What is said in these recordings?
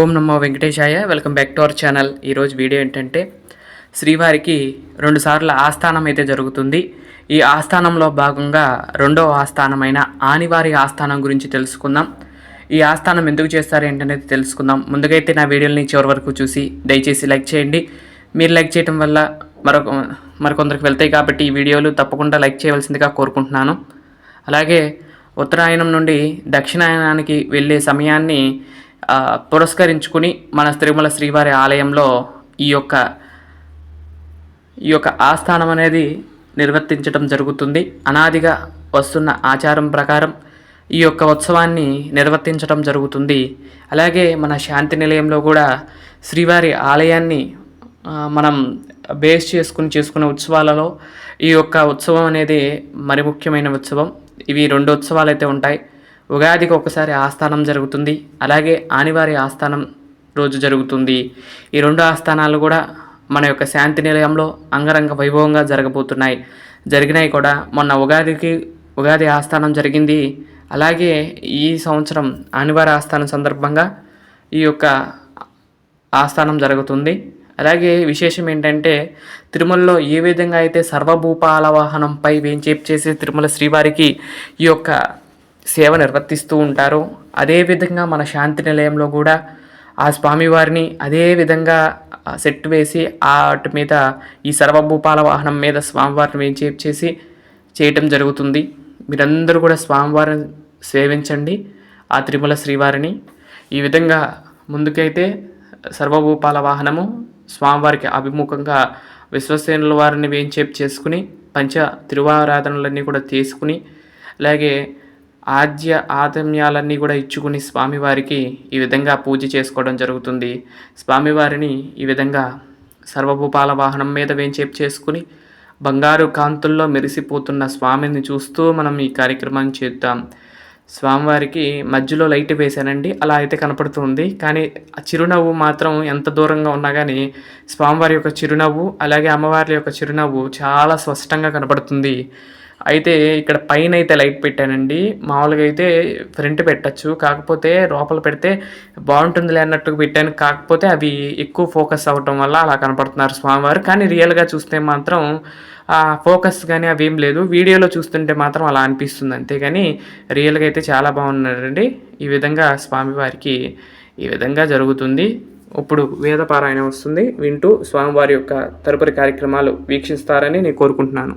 ఓం నమో వెంకటేశాయ. Welcome back to our channel. ఈరోజు video ఏంటంటే శ్రీవారికి రెండు సార్లు ఆస్థానం అయితే జరుగుతుంది. ఈ ఆస్థానంలో భాగంగా రెండవ ఆస్థానమైన ఆనివారి ఆస్థానం గురించి తెలుసుకుందాం. ఈ ఆస్థానం ఎందుకు చేస్తారు ఏంటనేది తెలుసుకుందాం. ముందుకైతే నా వీడియోని చివరి వరకు చూసి దయచేసి లైక్ చేయండి. మీరు లైక్ చేయడం వల్ల మరొక మరికొందరికి వెళ్తాయి కాబట్టి ఈ వీడియోలు తప్పకుండా లైక్ చేయవలసిందిగా కోరుకుంటున్నాను. అలాగే ఉత్తరాయణం నుండి దక్షిణాయనానికి వెళ్ళే సమయాన్ని పురస్కరించుకుని మన తిరుమల శ్రీవారి ఆలయంలో ఈ యొక్క ఈ యొక్క ఆస్థానం అనేది నిర్వర్తించడం జరుగుతుంది. అనాదిగా వస్తున్న ఆచారం ప్రకారం ఈ యొక్క ఉత్సవాన్ని నిర్వర్తించడం జరుగుతుంది. అలాగే మన శాంతి నిలయంలో కూడా శ్రీవారి ఆలయాన్ని మనం బేస్ చేసుకుని చేసుకునే ఉత్సవాలలో ఈ యొక్క ఉత్సవం అనేది మరి ముఖ్యమైన ఉత్సవం. ఇవి రెండు ఉత్సవాలు అయితే ఉంటాయి. ఉగాదికి ఒకసారి ఆస్థానం జరుగుతుంది. అలాగే ఆనివారి ఆస్థానం రోజు జరుగుతుంది. ఈ రెండు ఆస్థానాలు కూడా మన యొక్క శాంతి నిలయంలో అంగరంగ వైభవంగా జరగబోతున్నాయి. జరిగినాయి కూడా. మొన్న ఉగాదికి ఉగాది ఆస్థానం జరిగింది. అలాగే ఈ సంవత్సరం ఆనివారి ఆస్థానం సందర్భంగా ఈ యొక్క ఆస్థానం జరుగుతుంది. అలాగే విశేషం ఏంటంటే తిరుమలలో ఏ విధంగా అయితే సర్వభూపాల వాహనంపై వేంచేపు చేసే తిరుమల శ్రీవారికి ఈ యొక్క సేవ నిర్వర్తిస్తూ ఉంటారో. అదేవిధంగా మన శాంతి నిలయంలో కూడా ఆ స్వామివారిని అదే విధంగా సెట్ వేసి ఆ వాటి మీద ఈ సర్వభూపాల వాహనం మీద స్వామివారిని వేంచేపు చేసి చేయటం జరుగుతుంది. మీరందరూ కూడా స్వామివారిని సేవించండి. ఆ తిరుమల శ్రీవారిని. ఈ విధంగా ముందుకైతే సర్వభూపాల వాహనము స్వామివారికి అభిముఖంగా విశ్వసేనుల వారిని వేంచేపు చేసుకుని పంచ తిరువారాధనలన్నీ కూడా తీసుకుని అలాగే ఆద్య ఆదమ్యాలన్నీ కూడా ఇచ్చుకుని స్వామివారికి ఈ విధంగా పూజ చేసుకోవడం జరుగుతుంది. స్వామివారిని ఈ విధంగా సర్వభూపాల వాహనం మీద వేంచేపు చేసుకుని బంగారు కాంతుల్లో మెరిసిపోతున్న స్వామిని చూస్తూ మనం ఈ కార్యక్రమాన్ని చేద్దాం. స్వామివారికి మధ్యలో లైట్ వేశానండి. అలా అయితే కనపడుతుంది. కానీ ఆ చిరునవ్వు మాత్రం ఎంత దూరంగా ఉన్నా కానీ స్వామివారి యొక్క చిరునవ్వు అలాగే అమ్మవారి యొక్క చిరునవ్వు చాలా స్పష్టంగా కనపడుతుంది. అయితే ఇక్కడ పైన అయితే లైట్ పెట్టానండి. మామూలుగా అయితే ఫ్రంట్ పెట్టచ్చు. కాకపోతే లోపల పెడితే బాగుంటుందిలే అన్నట్టుగా పెట్టాను. కాకపోతే అవి ఎక్కువ ఫోకస్ అవ్వటం వల్ల అలా కనపడుతున్నారు స్వామివారు. కానీ రియల్గా చూస్తే మాత్రం ఫోకస్ కానీ అవేం లేదు. వీడియోలో చూస్తుంటే మాత్రం అలా అనిపిస్తుంది అంతేగాని రియల్గా అయితే చాలా బాగున్నారండి. ఈ విధంగా స్వామివారికి ఈ విధంగా జరుగుతుంది. ఇప్పుడు వేదపారాయణ వస్తుంది. వింటూ స్వామివారి యొక్క తదుపరి కార్యక్రమాలు వీక్షిస్తారని నేను కోరుకుంటున్నాను.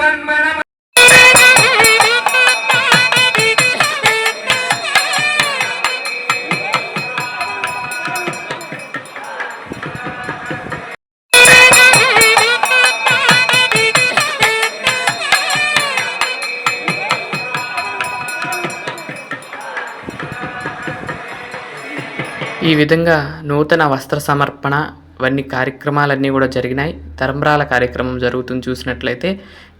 ఈ విధంగా నూతన వస్త్ర సమర్పణ ఇవన్నీ కార్యక్రమాలన్నీ కూడా జరిగినాయి. తరంబ్రాల కార్యక్రమం జరుగుతుంది చూసినట్లయితే.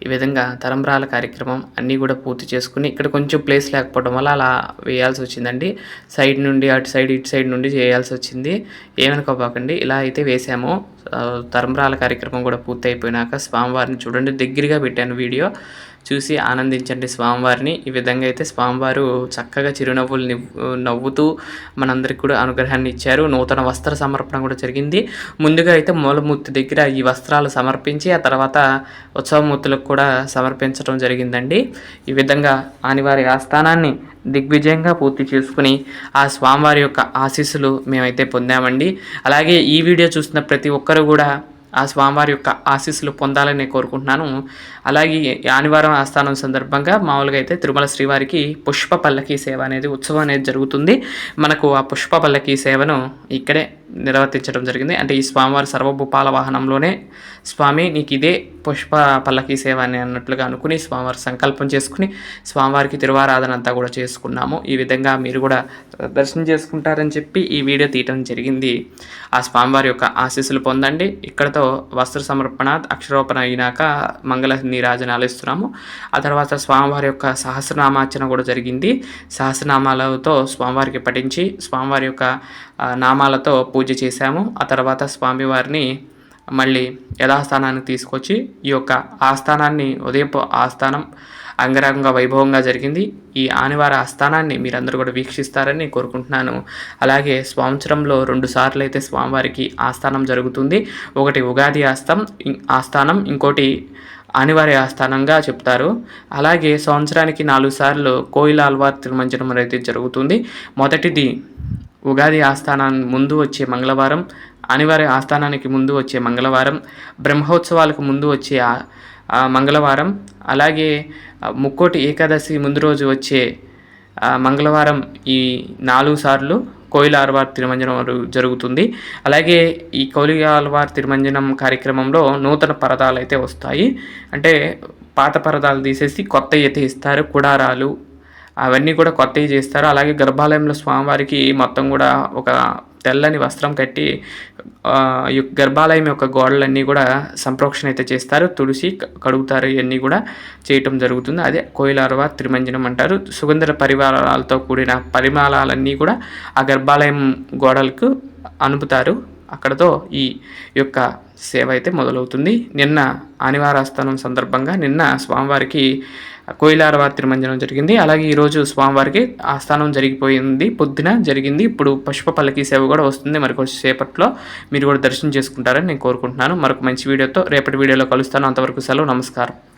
ఈ విధంగా తరంబ్రాల కార్యక్రమం అన్నీ కూడా పూర్తి చేసుకుని ఇక్కడ కొంచెం ప్లేస్ లేకపోవడం వల్ల అలా వేయాల్సి వచ్చిందండి. సైడ్ నుండి అటు సైడ్ ఇటు సైడ్ నుండి చేయాల్సి వచ్చింది. ఏమనుకోబాకండి ఇలా అయితే వేసాము. ఆ, తరంబ్రాల కార్యక్రమం కూడా పూర్తి అయిపోయినాక స్వామివారిని చూడండి దగ్గరగా పెట్టాను వీడియో. చూసి ఆనందించండి స్వామివారిని. ఈ విధంగా అయితే స్వామివారు చక్కగా చిరునవ్వులు నవ్వుతూ మనందరికి కూడా అనుగ్రహాన్ని ఇచ్చారు. నూతన వస్త్ర సమర్పణ కూడా జరిగింది. ముందుగా అయితే మూలమూర్తి దగ్గర ఈ వస్త్రాలు సమర్పించి ఆ తర్వాత ఉత్సవమూర్తులకు కూడా సమర్పించడం జరిగిందండి. ఈ విధంగా ఆనివారి ఆస్థానాన్ని దిగ్విజయంగా పూర్తి చేసుకుని ఆ స్వామివారి యొక్క ఆశీస్సులు మేమైతే పొందామండి. అలాగే ఈ వీడియో చూసిన ప్రతి ఒక్కరు కూడా ఆ స్వామివారి యొక్క ఆశీస్సులు పొందాలని కోరుకుంటున్నాను. అలాగే ఆనివారం ఆదివారం ఆస్థానం సందర్భంగా మామూలుగా అయితే తిరుమల శ్రీవారికి పుష్ప పల్లకీ సేవ అనేది ఉత్సవం అనేది జరుగుతుంది. మనకు ఆ పుష్ప పల్లకీ సేవను ఇక్కడే నిర్వర్తించడం జరిగింది. అంటే ఈ స్వామివారి సర్వభూపాల వాహనంలోనే స్వామి నీకు ఇదే పుష్ప పల్లకీ సేవ అని అన్నట్లుగా అనుకుని స్వామివారి సంకల్పం చేసుకుని స్వామివారికి తిరువారాధన అంతా కూడా చేసుకున్నాము. ఈ విధంగా మీరు కూడా దర్శనం చేసుకుంటారని చెప్పి ఈ వీడియో తీయటం జరిగింది. ఆ స్వామివారి యొక్క ఆశీస్సులు పొందండి. ఇక్కడతో వస్త్ర సమర్పణ అక్షరోపణ అయినాక మంగళ నీరాజనాలు ఇస్తున్నాము. ఆ తర్వాత స్వామివారి యొక్క సహస్రనామార్చన కూడా జరిగింది. సహస్రనామాలతో స్వామివారికి పఠించి స్వామివారి యొక్క నామాలతో పూజ చేశాము. ఆ తర్వాత స్వామివారిని మళ్ళీ యథాస్థానానికి తీసుకొచ్చి ఈ యొక్క ఆస్థానాన్ని ఉదయపు ఆస్థానం అంగరంగ వైభవంగా జరిగింది. ఈ ఆనివార ఆస్థానాన్ని మీరందరూ కూడా వీక్షిస్తారని కోరుకుంటున్నాను. అలాగే సంవత్సరంలో రెండు సార్లు అయితే స్వామివారికి ఆస్థానం జరుగుతుంది. ఒకటి ఉగాది ఆస్థం ఆస్థానం ఇంకోటి ఆనివారి ఆస్థానంగా చెప్తారు. అలాగే సంవత్సరానికి నాలుగు సార్లు కోయిల అల్వార్ తిరుమంజనం అనేది జరుగుతుంది. మొదటిది ఉగాది ఆస్థానం ముందు వచ్చే మంగళవారం అనివార్య ఆస్థానానికి ముందు వచ్చే మంగళవారం బ్రహ్మోత్సవాలకు ముందు వచ్చే మంగళవారం అలాగే ముక్కోటి ఏకాదశి ముందు రోజు వచ్చే మంగళవారం ఈ నాలుగు సార్లు కోయిల ఆల్వార్ తిరుమంజనం జరుగుతుంది. అలాగే ఈ కోయిల ఆల్వార్ తిరుమంజనం కార్యక్రమంలో నూతన పరదాలు అయితే వస్తాయి. అంటే పాత పరదాలు తీసేసి కొత్త అయితే ఇస్తారు. కుడారాలు అవన్నీ కూడా కొత్తవి చేస్తారు. అలాగే గర్భాలయంలో స్వామివారికి మొత్తం కూడా ఒక తెల్లని వస్త్రం కట్టి యొక్క గర్భాలయం యొక్క గోడలన్నీ కూడా సంప్రోక్షణ అయితే చేస్తారు. తులసి కడుగుతారు. ఇవన్నీ కూడా చేయటం జరుగుతుంది. అదే కోయిలారవ తిరుమంజనం అంటారు. సుగంధ పరివారాలతో కూడిన పరిమాణాలన్నీ కూడా ఆ గర్భాలయం గోడలకు అనుపుతారు. అక్కడతో ఈ యొక్క సేవ అయితే మొదలవుతుంది. నిన్న ఆనివారాస్థానం సందర్భంగా నిన్న స్వామివారికి కోయిలారవ మందిరం జరిగింది. అలాగే ఈరోజు స్వామివారికి ఆస్థానం జరిగిపోయింది. పొద్దున జరిగింది. ఇప్పుడు పుష్ప పల్లకి సేవ కూడా వస్తుంది. మరి సేపట్లో మీరు కూడా దర్శనం చేసుకుంటారని నేను కోరుకుంటున్నాను. మరొక మంచి వీడియోతో రేపటి వీడియోలో కలుస్తాను. అంతవరకు సెలవు. నమస్కారం.